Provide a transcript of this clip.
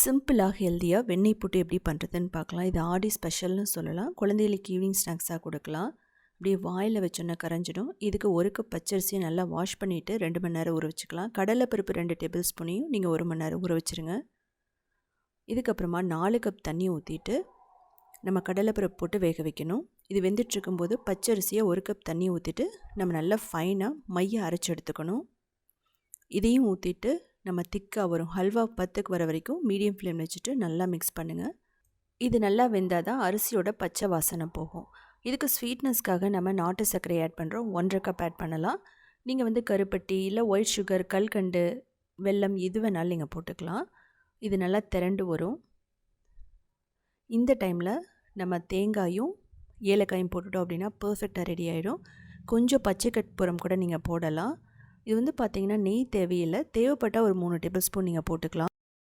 சிம்பிளாக ஹெல்த்தியாக வெண்ணெய் புட்டு எப்படி பண்ணுறதுன்னு பார்க்கலாம். இது ஆடி ஸ்பெஷல்னு சொல்லலாம். குழந்தைகளுக்கு ஈவினிங் ஸ்நாக்ஸாக கொடுக்கலாம். அப்படியே வாயில் வச்சோன்னா கரைஞ்சிடும். இதுக்கு ஒரு கப் பச்சரிசியை நல்லா வாஷ் பண்ணிவிட்டு ரெண்டு மணி நேரம் ஊற வச்சுக்கலாம். கடலைப்பருப்பு ரெண்டு டேபிள் ஸ்பூனையும் நீங்கள் ஒரு மணி நேரம் ஊற வச்சுருங்க. இதுக்கப்புறமா நாலு கப் தண்ணி ஊற்றிட்டு நம்ம கடலைப்பருப்பு போட்டு வேக வைக்கணும். இது வெந்துட்டுருக்கும்போது பச்சரிசியை ஒரு கப் தண்ணி ஊற்றிட்டு நம்ம நல்லா ஃபைனாக மையை அரைச்சி எடுத்துக்கணும். இதையும் ஊற்றிட்டு நம்ம திக்காக வரும். ஹல்வா பத்துக்கு வர வரைக்கும் மீடியம் ஃப்ளேம் வச்சுட்டு நல்லா மிக்ஸ் பண்ணுங்கள் இது நல்லா வெந்தால் தான் அரிசியோட பச்சை வாசனை போகும். இதுக்கு ஸ்வீட்னஸ்க்காக நம்ம நாட்டு சர்க்கரை ஆட் பண்ணுறோம் ஒன்றரை கப் ஆட் பண்ணலாம். நீங்கள் வந்து கருப்பட்டி இல்லை ஒயிட் சுகர் கல்கண்டு வெல்லம் எது வேணாலும் நீங்கள் போட்டுக்கலாம். இது நல்லா திரண்டு வரும். இந்த டைமில் நம்ம தேங்காயும் ஏலக்காயும் போட்டுட்டோம் அப்படின்னா பர்ஃபெக்டாக ரெடி ஆகிடும் கொஞ்சம் பச்சை கற்பூரம் கூட நீங்கள் போடலாம். இது வந்து பார்த்திங்கன்னா நெய் தேவையில்லை. தேவைப்பட்டால் ஒரு மூணு டேபிள் ஸ்பூன் நீங்கள் போட்டுக்கலாம்.